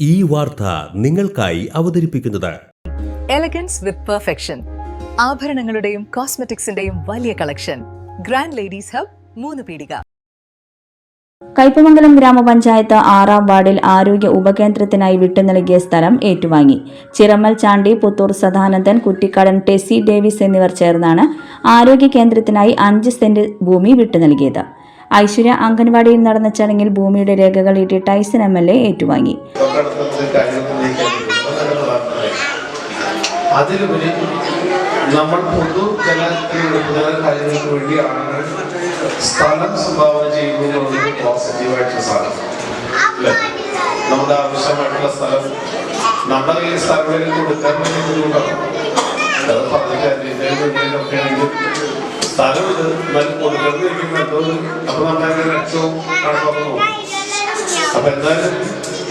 ഈ വാർത്ത നിങ്ങൾക്കായി അവതരിപ്പിക്കുന്നത്. എലഗൻസ് വിത്ത് പെർഫെക്ഷൻ ആഭരണങ്ങളുടെയും കോസ്മെറ്റിക്സിന്റെയും വലിയ കളക്ഷൻ ഗ്രാൻഡ് ലേഡീസ് ഹബ് മൂന്ന് പീടിക. കയ്പമംഗലം ഗ്രാമപഞ്ചായത്ത് ആറാം വാർഡിൽ ആരോഗ്യ ഉപകേന്ദ്രത്തിനായി വിട്ടു നൽകിയ സ്ഥലം ഏറ്റുവാങ്ങി. ചിറമ്മൽ ചാണ്ടി പുത്തൂർ സദാനന്ദൻ കുട്ടിക്കടൻ ടെസി ഡേവിസ് എന്നിവർ ചേർന്നാണ് ആരോഗ്യ കേന്ദ്രത്തിനായി അഞ്ച് സെന്റ് ഭൂമി വിട്ടുനൽകിയത് ഐശ്വര്യ അംഗൻവാടിയിൽ നടന്ന ചടങ്ങിൽ ഭൂമിയുടെ രേഖകൾ E T Taison M L A ഏറ്റുവാങ്ങി. നമ്മൾ പൊതു സ്ഥലം നമ്മുടെ ആവശ്യമായിട്ടുള്ള സ്ഥലം നമ്മുടെ ഈ സ്ഥലങ്ങളിൽ കൊടുക്കാൻ വേണ്ടി സ്ഥലം ഇത് എന്നാലും കൊടുക്കുന്നത് അപ്പൊ നമ്മുടെ ലക്ഷ്യവും കണക്കൊക്കെ നോക്കും. അപ്പൊ എന്തായാലും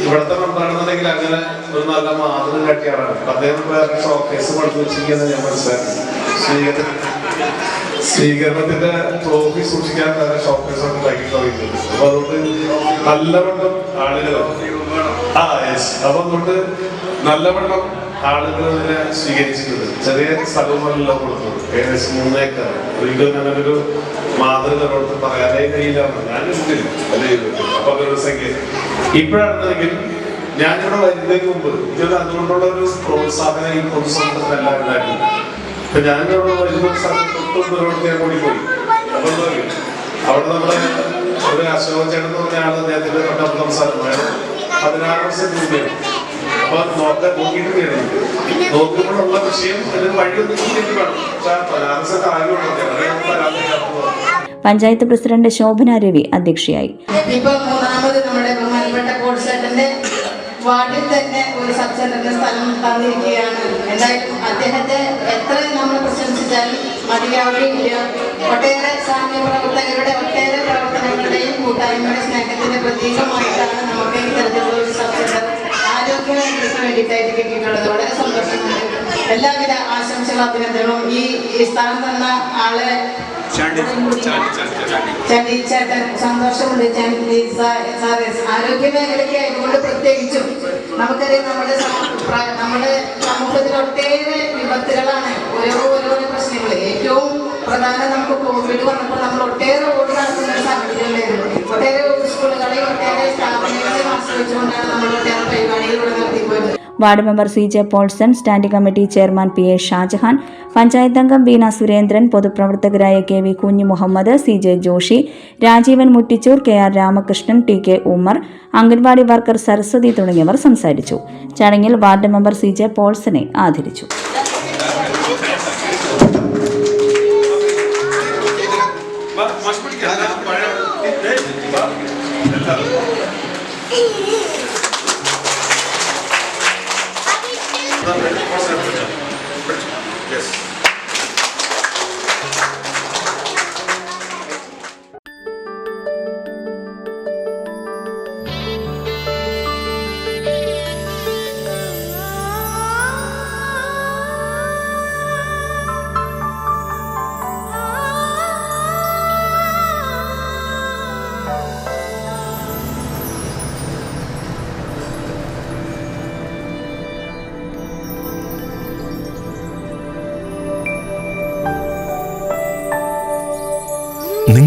ഇവിടുത്തെ മെമ്പറാണെന്നുണ്ടെങ്കിൽ അങ്ങനെ ഒരു നല്ല മാതൃക കാട്ടിയാണ് അദ്ദേഹം വേറെ ഷോക്കേസ് പഠിച്ചു വെച്ചിരിക്കുന്നത് ഞാൻ മനസ്സിലാക്കി സ്വീകരണ സ്വീകരണത്തിന്റെ ട്രോഫി സൂക്ഷിക്കാൻ വേറെ ഷോക്കേസ് ഒക്കെ ഉണ്ടാക്കി തുടങ്ങിയിട്ടുണ്ട്. അപ്പൊ അതുകൊണ്ട് നല്ലവണ്ണം ആളുകൾ ആ യെസ് അപ്പൊ അതുകൊണ്ട് നല്ലവണ്ണം ഇതിനെ സ്വീകരിച്ചിട്ടുണ്ട് ചെറിയ സ്ഥലങ്ങളിലോ കൊടുത്തത്. ഏകദേശം മൂന്നേക്കർ ഒരിക്കലും ഞാനൊരു മാതൃക കൊടുത്ത് പറയാനേ കഴിയില്ല ഞാൻ ഇട്ടില്ല അല്ലേ അപ്പൊ ഞാനിവിടെ വരുന്നതിന് മുമ്പ് ഇതൊരു അതുകൊണ്ടുള്ള ഒരു പ്രോത്സാഹനം ഈ പൊതുസമൂഹത്തിനെല്ലാം ഉണ്ടായിരുന്നു. ഇപ്പൊ ഞാനിവിടെ വരുന്ന സ്ഥലത്ത് തൊട്ടുള്ളവരോട് ഞാൻ കൂടി പോയി അപ്പൊ? അവിടെ നമ്മുടെ ഒരു അശോകൻ ചേട്ടൻ എന്ന് പറഞ്ഞ ആൾ അദ്ദേഹത്തിന്റെ തൊട്ടപ്പുറം സ്ഥലമായിരുന്നു പതിനാറ് വർഷം രൂപയാണ് അപ്പൊ നോക്കാൻ നോക്കിയിട്ട് വേണം നോക്കുമ്പോഴുള്ള വിഷയം അതിന് വഴിയൊന്നും വേണം. പക്ഷെ വർഷം കാര്യമുണ്ട് പഞ്ചായത്ത് പ്രസിഡന്റ് ശോഭന രവി അധ്യക്ഷയായി. ഇപ്പൊ മൂന്നാമത് നമ്മുടെ ബഹുമാനപ്പെട്ട കോടിച്ചേട്ടന്റെ വാർഡിൽ തന്നെ ഒരു സബ് സെന്ററിന്റെ സ്ഥലം തന്നിരിക്കുകയാണ്. എന്തായാലും അദ്ദേഹത്തെ എത്ര നമ്മൾ പ്രശംസിച്ചാലും മതിയാവുകയില്ല ഒട്ടേറെ സാമ്യ പ്രവർത്തകരുടെ ഒട്ടേറെ പ്രവർത്തനങ്ങളുടെയും കൂട്ടായ്മയുടെ സ്നേഹത്തിന്റെ പ്രതീകമായിട്ടാണ് മേഖലയ്ക്ക് കിട്ടിയിട്ടുണ്ട് വളരെ സന്തോഷമുണ്ട്. എല്ലാവിധ ആശംസകളും അഭിനന്ദനവും. ഈ സ്ഥാനം തന്ന ആളെ ചണ്ടി ചേട്ടൻ സന്തോഷമുണ്ട് ചണ്ടി സാറ്. ആരോഗ്യ മേഖലയ്ക്ക് ആയതുകൊണ്ട് പ്രത്യേകിച്ചും നമുക്കറിയാം നമ്മുടെ നമ്മുടെ സമൂഹത്തിൽ ഒട്ടേറെ വിപത്തുകളാണ് ഓരോ ഓരോരോ പ്രശ്നങ്ങൾ. ഏറ്റവും പ്രധാനം നമുക്ക് കോവിഡ് വന്നപ്പോൾ നമ്മൾ ഒട്ടേറെ ഓടി നടക്കുന്ന ഒരു സാഹചര്യമായിരുന്നു ഒട്ടേറെ സ്കൂളുകളെയും ഒട്ടേറെ സ്ഥാപനങ്ങളെയും ആശ്രയിച്ചുകൊണ്ടാണ് നമ്മൾ ഒട്ടേറെ പരിപാടികൾ ward member C J Paulson standing committee chairman P A Shahjahan panchayat അംഗം Veena Surendran പൊതുപ്രവർത്തകരായ K V Kunhu Muhammad C J Joshy Rajeevan Muttichoor K R Ramakrishnan T K Ummer Anganwadi worker Saraswathi തുടങ്ങിയവർ സംസാരിച്ചു. ചടങ്ങിൽ വാർഡ് മെമ്പർ സി ജെ പോൾസനെ ആദരിച്ചു. Bundan konser yapacağım.